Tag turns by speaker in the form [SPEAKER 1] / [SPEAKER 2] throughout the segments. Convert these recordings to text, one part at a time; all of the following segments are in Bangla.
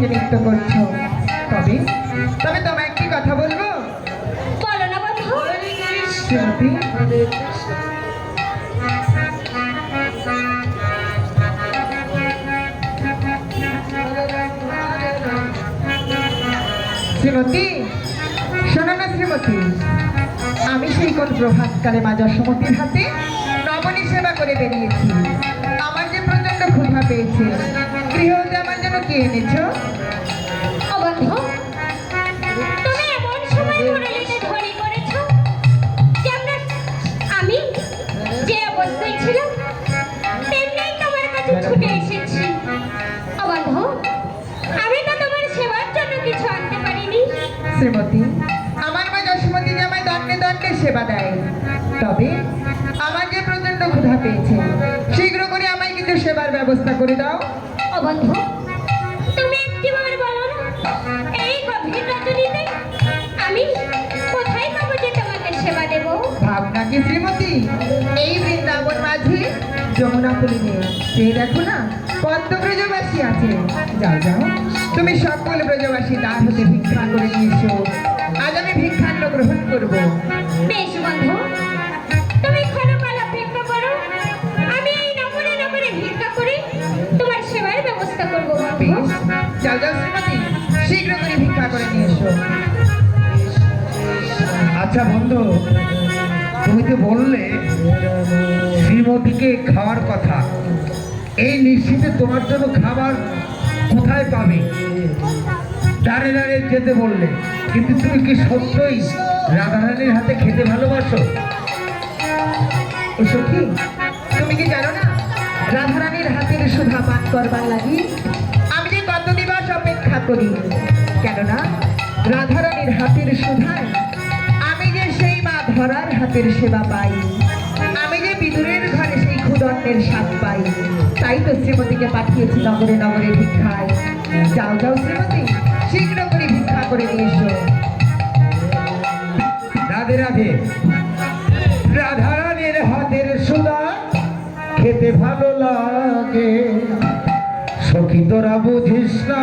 [SPEAKER 1] থেকে নৃত্য করছ। তবে তবে তোমায় একটি কথা বলব?
[SPEAKER 2] বলো না বন্ধু।
[SPEAKER 1] শ্রীমতী শ্রীমতী শোনো না শ্রীমতী। আমি সেই কোন প্রভাতকালে মা যশোমতীর হাতে নবনী সেবা করে বেরিয়েছি। আমার যে প্রচণ্ড ক্ষুধা পেয়েছে গৃহ আমার জন্য কে এনেছো?
[SPEAKER 2] অবস্থায় তেমনি তোমার কাছে ছুটে এসেছি। ও আমি তো তোমার সেবার জন্য কিছু আনতে পারিনি।
[SPEAKER 1] শ্রীমতী আমার মা যশোমতী যে আমায় দণ্ডে দণ্ডে সেবা দেয়। তবে আমার যে প্রচণ্ড ক্ষুধা পেয়েছে শীঘ্র করে আমায় কিন্তু সেবার ব্যবস্থা করে দাও।
[SPEAKER 2] ও
[SPEAKER 1] সেই দেখো না পদ্ম ব্রজবাসী আছে। যাও যাও। তুমি সকল ব্রজবাসী তার হতে ভিক্ষা করে নিয়েছো। আজ আমি ভিক্ষান্ন গ্রহণ করব।
[SPEAKER 2] বেশ বন্ধু তুমি ক্ষণকাল অপেক্ষা করো। আমি এই নগরে নগরে ভিক্ষা করে তোমার সেবার ব্যবস্থা করব
[SPEAKER 1] বেশ যাও যাও শ্রীমতী। শীঘ্র করে ভিক্ষা করে নিয়ে এসো।
[SPEAKER 3] আচ্ছা বন্ধু তুমি বললে, শ্রীমতীকে খাওয়ার কথা। এই নিশ্চিতে তোমার জন্য খাবার কোথায় পাবে? দাঁড়ে দাঁড়িয়ে যেতে বললে, কিন্তু তুমি কি সত্যই রাধারানীর হাতে খেতে ভালোবাসো?
[SPEAKER 1] সখী তুমি কি জানো না, রাধারানীর হাতের সুধা পান করবার লাগি? আমি যে কত দিবস অপেক্ষা করি। কেননা, রাধারানীর হাতের সুধায় ধরার হাতের সেবা পাই। আমি যে বিদুরের ঘরে সেই ক্ষুদণ্ডের স্বাদ পাই। তাই তো শ্রীমতীকে পাঠিয়েছি নগরে নগরে ভিক্ষায়। যাও যাও শ্রীমতী, শীঘ্র করে ভিক্ষা করে নিয়ে এসো।
[SPEAKER 3] রাধে রাধে। রাধারানীর হাতের সুদা খেতে ভালো লাগে। সখী তোরা বুঝিস না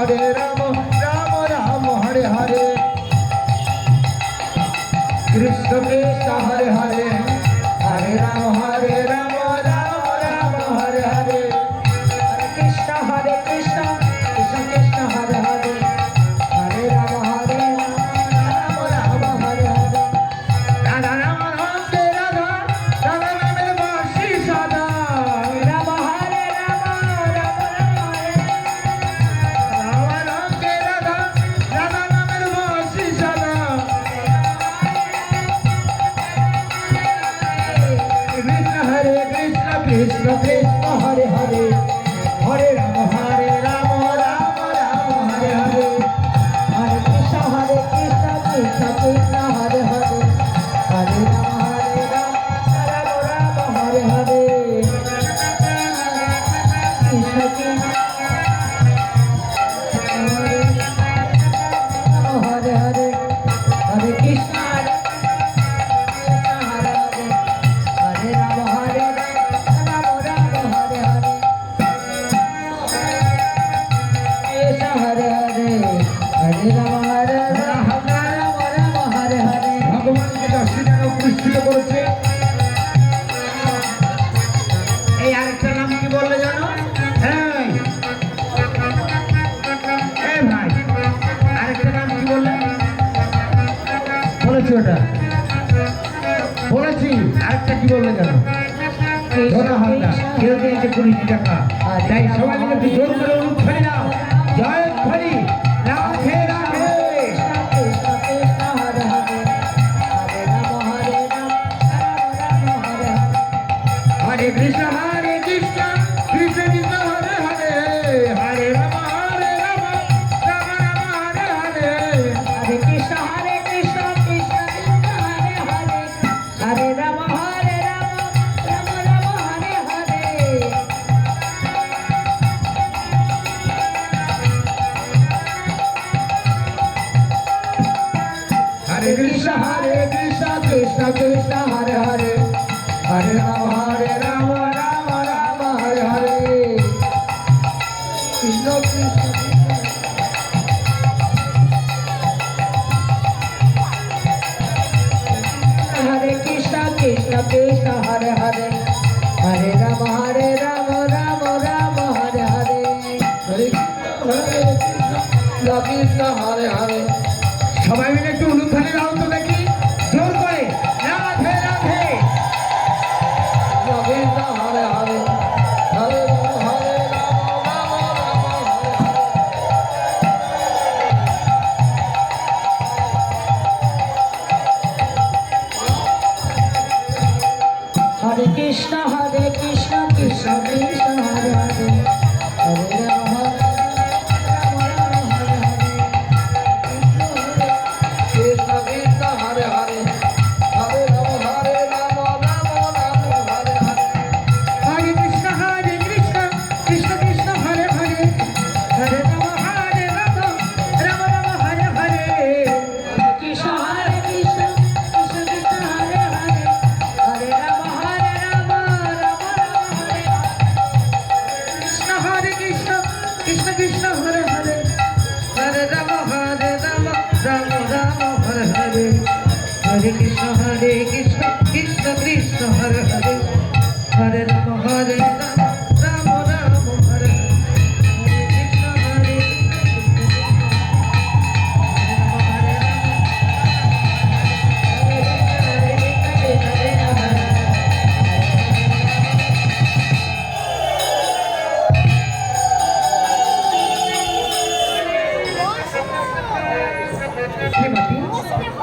[SPEAKER 3] কৃষ্ণ কৃষ্ণ করেছে এই আরেকটা নাম কি বললে জানো? হ্যাঁ। ভাই আরেকটা নাম
[SPEAKER 4] বলেছি ওটা। বলেছি আরেকটা কি বললে জানো? ধরা হয় না কেউ দিয়েছে কুড়ি টাকা। তাই সবাই জোর করে অনুপ্রেরণা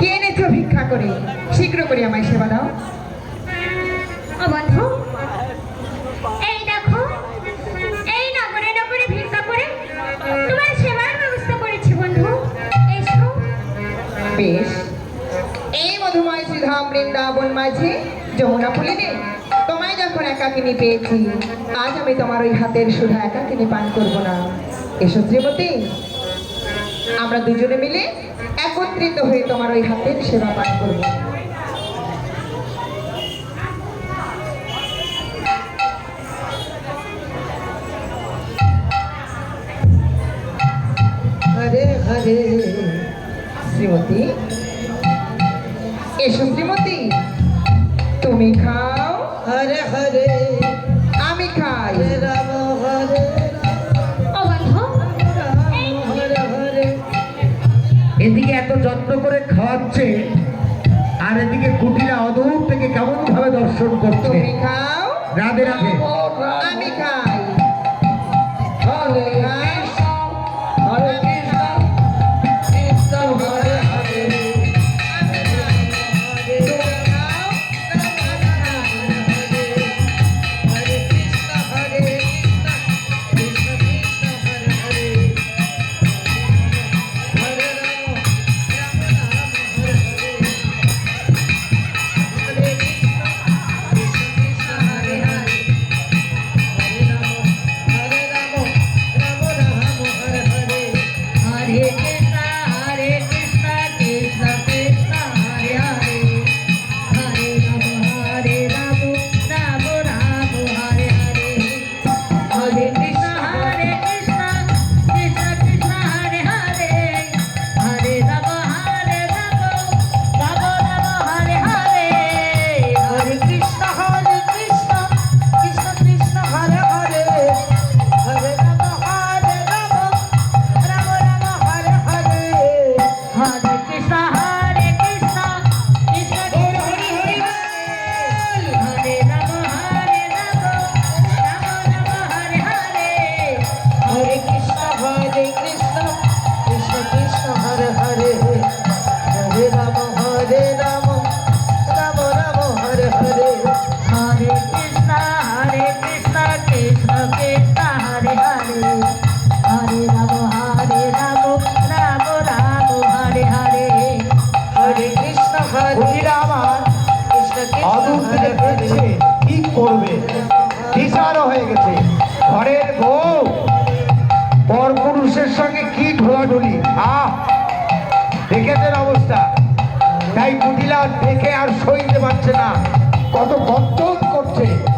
[SPEAKER 4] কে এনেছ ভিক্ষা করে? শীঘ্র করে আমায় সেবা দাও।
[SPEAKER 2] এই দেখো এই নগরে করে
[SPEAKER 5] বেশ। এই মধুময় শ্রীধাম বৃন্দাবন মাঝে যমুনা ফুলিনি তোমায় যখন একাকিনী পেয়েছি আজ আমি তোমার ওই হাতের সুধা একাকিনী পান করব না। এসো শ্রীমতী আমরা দুজনে মিলে একত্রিত হয়ে তোমার ওই হাতের সেবা পাঠ করব। শ্রীমতী। এসো শ্রীমতী তুমি
[SPEAKER 4] খা পাচ্ছে। আর এদিকে কুটিরা অদূর থেকে কেমন ভাবে দর্শন করছে? রাধে রাধে।
[SPEAKER 5] আমি খাই। ঘরের বউ পর পুরুষের
[SPEAKER 6] সঙ্গে কি ঢোলাঢুলি? আহ দেখেছেন অবস্থা। তাই কুটিলা দেখে আর সইতে পারছে না। কত কর্তন করছে।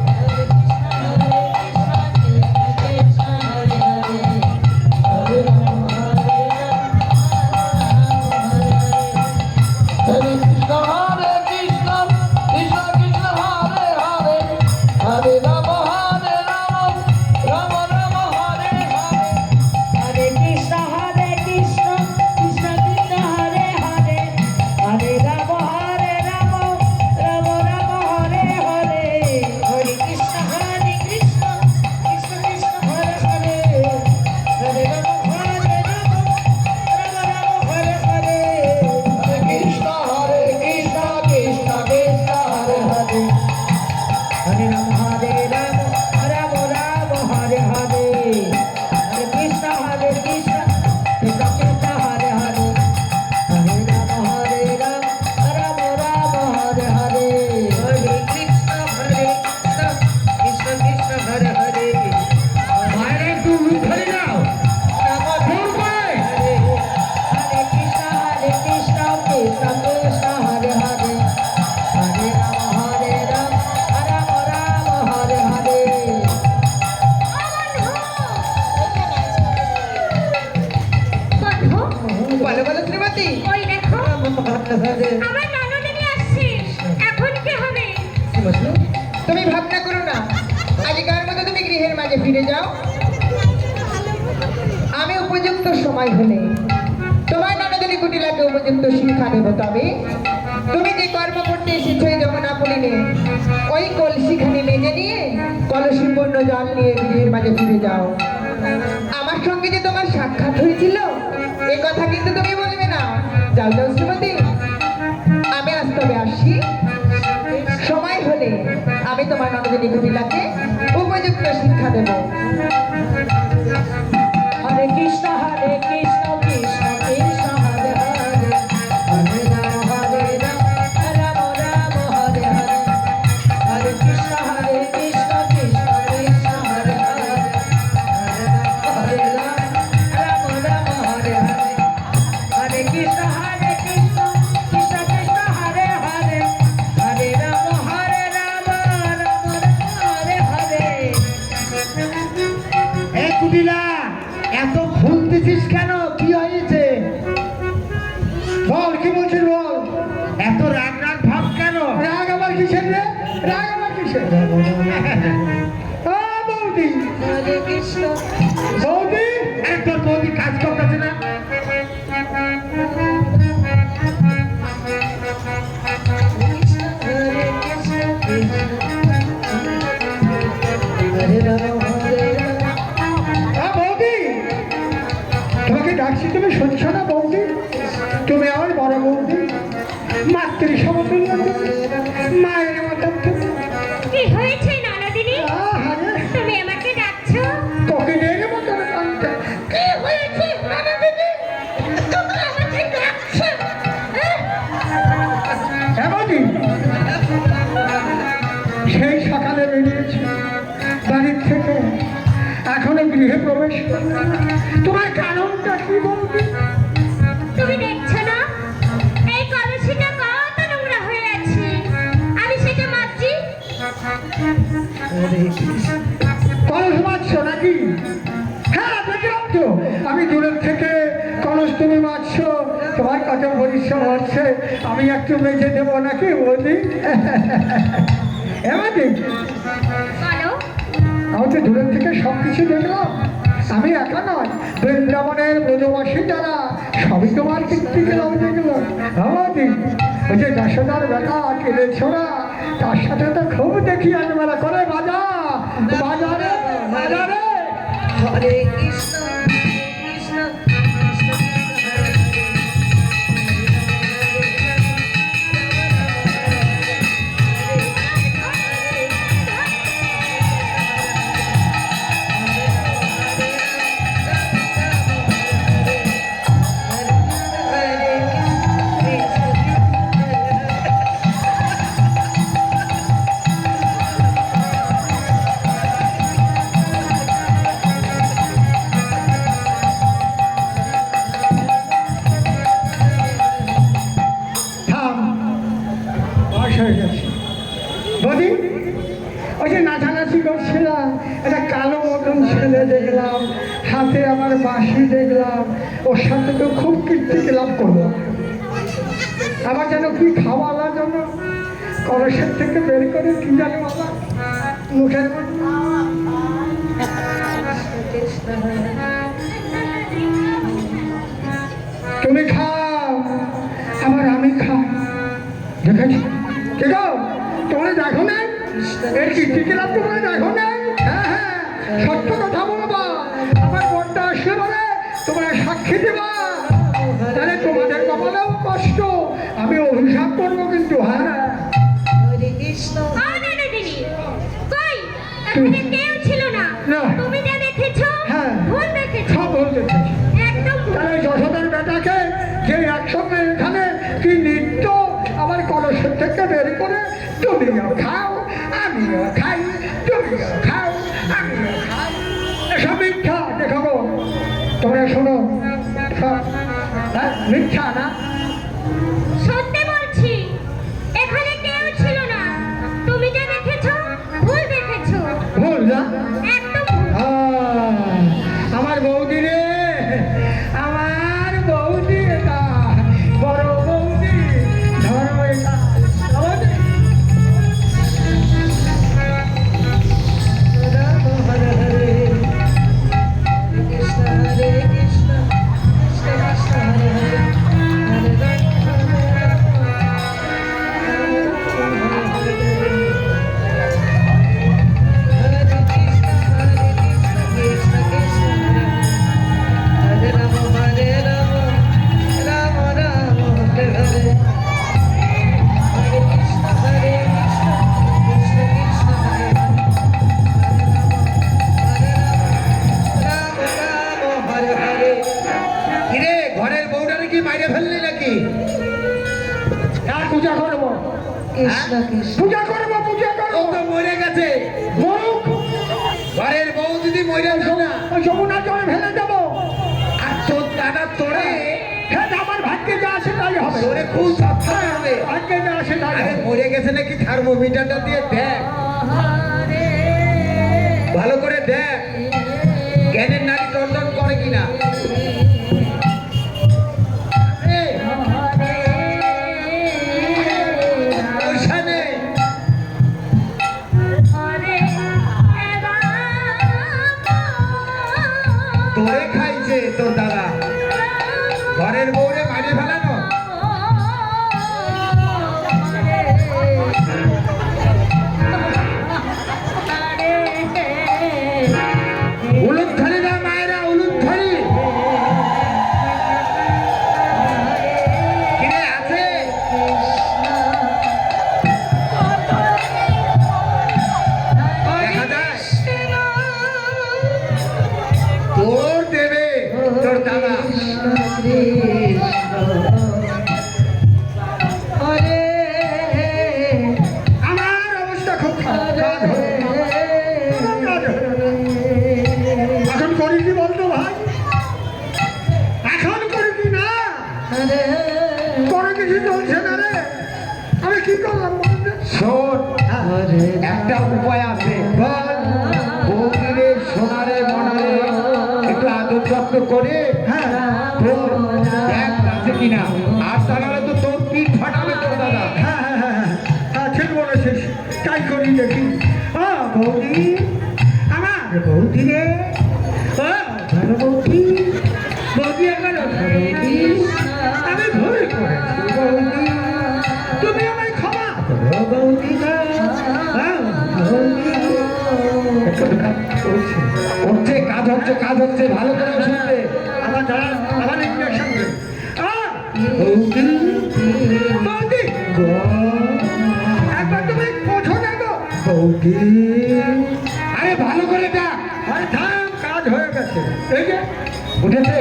[SPEAKER 1] সময় হলে তোমার ননদিনী কুটিলাকে উপযুক্ত শিক্ষা দেব তবে। তুমি যে কর্ম করতে এসেছ এই যমুনাপুলিনে ওই কল কলসিখানি মেজে নিয়ে কলসি জল নিয়ে গৃহের মাঝে ফিরে যাও। আমার সঙ্গে যে তোমার সাক্ষাৎ হয়েছিল, এ কথা কিন্তু তুমি বলবে না। যাও যাও শ্রীমতী। আমি আজ তবে আসি সময় হলে আমি তোমার নন্দনী কুটিলাকে উপযুক্ত শিক্ষা দেব।
[SPEAKER 6] কিসের রে রাগ আমার কিসের বৌদি। বৌদি একটা বৌদি কাজ গৃহে প্রবেশ তোমার কারণটা কি বৌদি
[SPEAKER 2] তুমি দেখছ না এই কলসিটা কত নোংরা হয়ে আছে আমি সেটা মারছি
[SPEAKER 6] কলস মারছো নাকি হ্যাঁ দেখলাম তো আমি দূরের থেকে কলস তুমি মারছো তোমার কত পরিশ্রম হচ্ছে আমি একটু মেজে দেবো নাকি বলি এবার আমি তো দূরের থেকে সব কিছু দেখলাম। আমি একা নয় বৃন্দাবনের ব্রজবাসী যারা, সবই তোমার কীর্তি গেলাম দেখল আমাদি ওই যে যশোদার বেটা কেলে ছোড়া তার সাথে তো খুব দেখি মেলা করে বাজা বাজারে বাজারে।
[SPEAKER 5] কৃষ্ণ।
[SPEAKER 6] আমার বাঁশি দেখলাম ওর সাথে তো খুব কীর্তি লাভ করলাম। আমার যেন কি খাওয়ালা জন্য কলসের থেকে বের করে কি জানো আমার মুখের তুমি খাও আবার আমি খাও দেখেছি? কে গো? তোমরা দেখো না? এর কীর্তি ক্লাব তোমরা দেখো না? হ্যাঁ হ্যাঁ। সত্য কথা বলবা তাহলে তোমাদের কপালেও কষ্ট। আমি অভিশাপ করব কিন্তু হ্যাঁ?
[SPEAKER 5] হরে কৃষ্ণ।
[SPEAKER 2] কেউ ছিল না।
[SPEAKER 6] না।
[SPEAKER 2] তুমি যা দেখেছ
[SPEAKER 6] হ্যাঁ।
[SPEAKER 2] ভুল দেখেছ।
[SPEAKER 6] সব
[SPEAKER 2] ভুল।
[SPEAKER 6] তাহলে যশোদার বেটাকে যে একসঙ্গে এখানে কি নিত্য আমার কলসের থেকে বের করে তুমিও খাও আমিও খাই তুমিও খাও আমিও খাই। এসব মিথ্যা দেখাবো তোমরা শোনো। হ্যাঁ, বাইরে ফেললি নাকি? আর পূজা করব? পূজা করব পূজা করব।
[SPEAKER 3] ও তো মরে গেছে।
[SPEAKER 6] মরুক।
[SPEAKER 3] ঘরের বউ যদি মরে গেছে না।
[SPEAKER 6] ওই জলে ফেলে দেবো।
[SPEAKER 3] আর তোর দাদা তোরে
[SPEAKER 6] হ্যাঁ আমার ভাগ্যে যা তাই হবে।
[SPEAKER 3] তোরে খুব সাবধান হবে।
[SPEAKER 6] ভাগ্যে যা আছে তাই
[SPEAKER 3] আরে মরে গেছে নাকি? থার্মোমিটারটা দিয়ে দেখ। ভালো করে তোরে খাইছে তোর দাদা একটা উপায় আছে। বৌদিরে সোনারে মনারে একটু আদর যত্ন করে হচ্ছে কাজ হচ্ছে কাজ হচ্ছে ভালো করে শুনবে।
[SPEAKER 6] আমার দাঁড়া আমার ইঞ্জেকশন। একবার তুমি বোঝো না গো।
[SPEAKER 3] আরে ভালো করে
[SPEAKER 6] থাম কাজ হয়ে গেছে। এই যে
[SPEAKER 3] উঠেছে।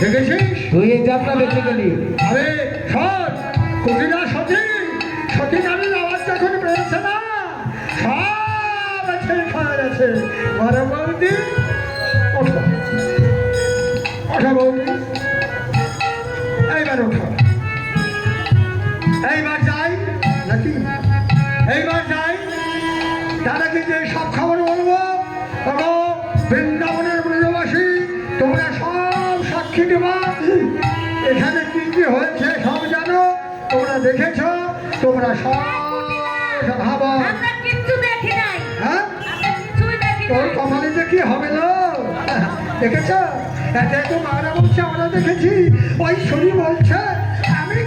[SPEAKER 6] দেখেছিস?
[SPEAKER 3] তুই এই যাত্রা বেঁচে গেলি
[SPEAKER 6] আরে শোন কুটিরা সতী আছে। মারা বৌদি। এইবার ওঠো। এইবার যাই, নাকি? এইবার যাই দাদাকে যে সব খবর বলব। ওগো বৃন্দাবনের ব্রজবাসী তোমরা সব সাক্ষী দেবা। এখানে কি কি হয়েছে সব জানো। তোমরা দেখেছ, তোমরা সব ভাবা
[SPEAKER 2] দেখি নাই
[SPEAKER 6] কি হবে না। দেখেছ? এতে তো মারা বলছে, আমরা দেখেছি। ওই শুনি বলছে, আমি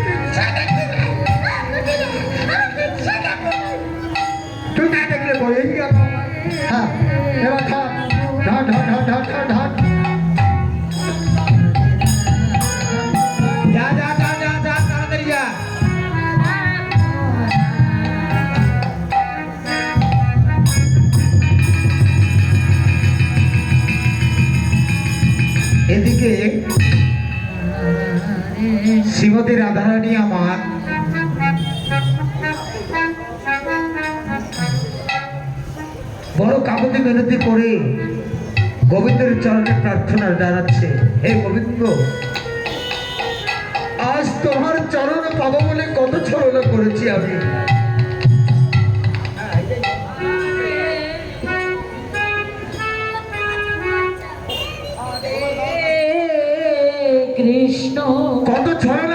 [SPEAKER 6] তুই না দেখলে বলেই গেল? হ্যাঁ এবার ধর ধর শ্রীমতী রাধারানী আমার। বড় কাকুতি মিনতি করে গোবিন্দের চরণে প্রার্থনা জানাচ্ছে হে গোবিন্দ আজ তোমার চরণ পাবো বলে কত ছলনা করেছি আমি।
[SPEAKER 5] কৃষ্ণ।
[SPEAKER 6] কত ছলনা